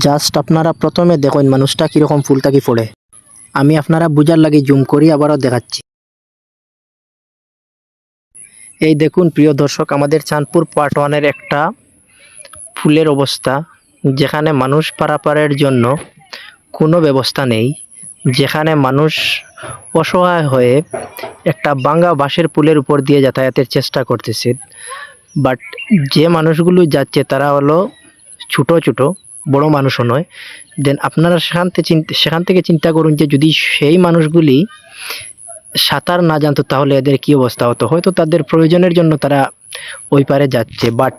Just আপনারা প্রথমে দেখুন মানুষটা কীরকম ফুলটাকি ফোড়ে। আমি আপনারা বুঝার লাগে জুম করি, আবারও দেখাচ্ছি। এই দেখুন প্রিয় দর্শক, আমাদের চাঁদপুর পার্ট ওয়ানের একটা ফুলের অবস্থা, যেখানে মানুষ পারাপারের জন্য কোনো ব্যবস্থা নেই, যেখানে মানুষ অসহায় হয়ে একটা বাঙ্গা বাঁশের পুলের উপর দিয়ে যাতায়াতের চেষ্টা করতেছে। বাট যে মানুষগুলো যাচ্ছে, তারা হলো ছোটো ছোটো। বড় মানুষও নয়। দেন আপনারা সেখান থেকে চিন্তা, সেখান থেকে চিন্তা করুন যে যদি সেই মানুষগুলি সাঁতার না জানতো, তাহলে এদের কী অবস্থা হতো? হয়তো তাদের প্রয়োজনের জন্য তারা ওই পারে যাচ্ছে বাট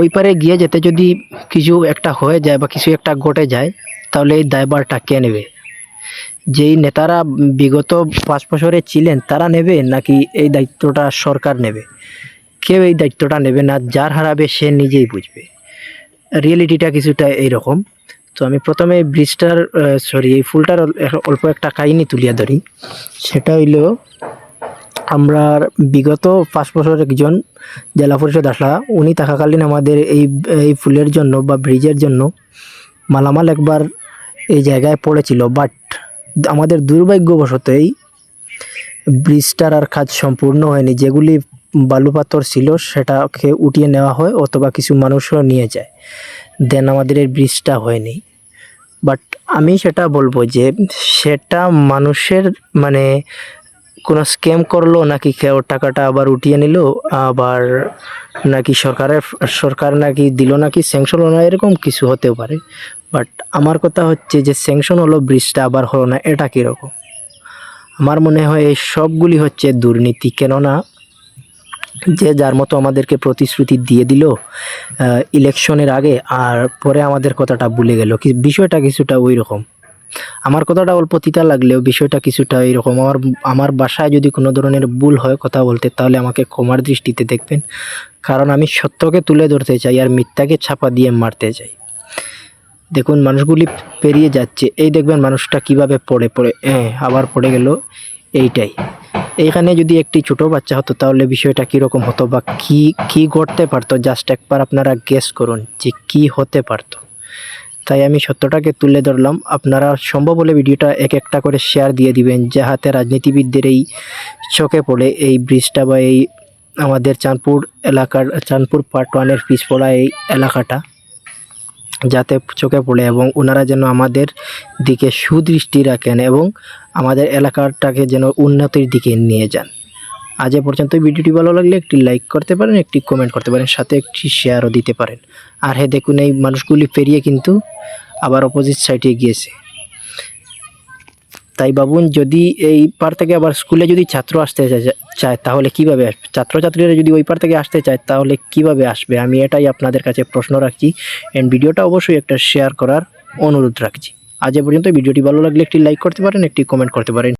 ওই পারে গিয়ে যেতে যদি কিছু একটা হয়ে যায় বা কিছু একটা ঘটে যায়, তাহলে এই দায়বারটা কে নেবে? যেই নেতারা বিগত পাঁচ বছরে ছিলেন, তারা নেবে নাকি এই দায়িত্বটা সরকার নেবে? কেউ এই দায়িত্বটা নেবে না, যার হারাবে সে নিজেই বুঝবে। রিয়েলিটিটা কিছুটা এইরকম। তো আমি প্রথমে ব্রিজটার সরি এই ফুলটার অল্প একটা কাহিনি তুলিয়া ধরি। সেটা হইল, আমরা বিগত পাঁচ বছর একজন জেলা পরিষদ আসলা উনি থাকাকালীন আমাদের এই এই ফুলের জন্য বা ব্রিজের জন্য মালামাল একবার এই জায়গায় পড়েছিল। বাট আমাদের দুর্ভাগ্যবশত এই ব্রিজটার আর কাজ সম্পূর্ণ হয়নি। যেগুলি বালু পাথর ছিল, সেটাকে উঠিয়ে নেওয়া হয় অথবা কিছু মানুষও নিয়ে যায়। দেন আমাদের এই ব্রিজটা হয়নি। বাট আমি সেটা বলব যে, সেটা মানুষের মানে কোনো স্ক্যাম করল নাকি কেউ টাকাটা আবার উঠিয়ে নিল, আবার নাকি সরকারের, সরকার নাকি দিল নাকি স্যাংশন হলো না, এরকম কিছু হতেও পারে। বাট আমার কথা হচ্ছে যে স্যাংশন হলো, ব্রিজটা আবার হলো না, এটা কীরকম? আমার মনে হয় এই সবগুলি হচ্ছে দুর্নীতি। কেননা যে যার মতো আমাদেরকে প্রতিশ্রুতি দিয়ে দিল ইলেকশনের আগে, আর পরে আমাদের কথাটা ভুলে গেল। বিষয়টা কিছুটা ওই রকম আমার কথাটা অল্প তিতা লাগলেও বিষয়টা কিছুটা এইরকম আমার আমার বাসায় যদি কোনো ধরনের ভুল হয় কথা বলতে, তাহলে আমাকে ক্ষমার দৃষ্টিতে দেখবেন। কারণ আমি সত্যকে তুলে ধরতে চাই আর মিথ্যাকে ছাপা দিয়ে মারতে চাই। দেখুন, মানুষগুলি পেরিয়ে যাচ্ছে। এই দেখবেন, মানুষটা কীভাবে পড়ে পড়ে হ্যাঁ আবার পড়ে গেল। এইটাই। এইখানে যদি একটি ছোট বাচ্চা হতো, তাহলে বিষয়টা কীরকম হতো বা কি কি ঘটতে পারতো? জাস্ট একবার আপনারা গেস করুন যে কি হতে পারতো। তাই আমি সত্যটাকে তুলে ধরলাম। আপনারা সম্ভব হলে ভিডিওটা এক একটা করে শেয়ার দিয়ে দিবেন যাহাতে রাজনীতিবিদদের এই চোখে পড়ে এই ব্রিজটা বা এই আমাদের চাঁদপুর এলাকার, চাঁদপুর পার্ট ওয়ানের পিছপড়া এই এলাকাটা। যাতে চোখে পড়ে এবং ওনারা যেন আমাদের দিকে সুদৃষ্টি রাখেন এবং আমাদের এলাকাটাকে যেন উন্নতির দিকে নিয়ে যান। আজ এ পর্যন্ত ভিডিওটি ভালো লাগলে একটি লাইক করতে পারেন, একটি কমেন্ট করতে পারেন, সাথে একটি শেয়ারও দিতে পারেন। আর হ্যাঁ দেখুন, এই মানুষগুলি পেরিয়ে কিন্তু আবার অপোজিট সাইডে গিয়েছে। তাই বাবুন যদি এই পার থেকে আবার স্কুলে যদি ছাত্র আসতে চায়, তাহলে কীভাবে আসবে ছাত্রছাত্রীরা যদি ওই পার থেকে আসতে চায়, তাহলে কীভাবে আসবে? আমি এটাই আপনাদের কাছে প্রশ্ন রাখছি। অ্যান্ড ভিডিওটা অবশ্যই একটা শেয়ার করার অনুরোধ রাখছি। আজ এ পর্যন্ত ভিডিওটি ভালো লাগলে একটি লাইক করতে পারেন, একটি কমেন্ট করতে পারেন।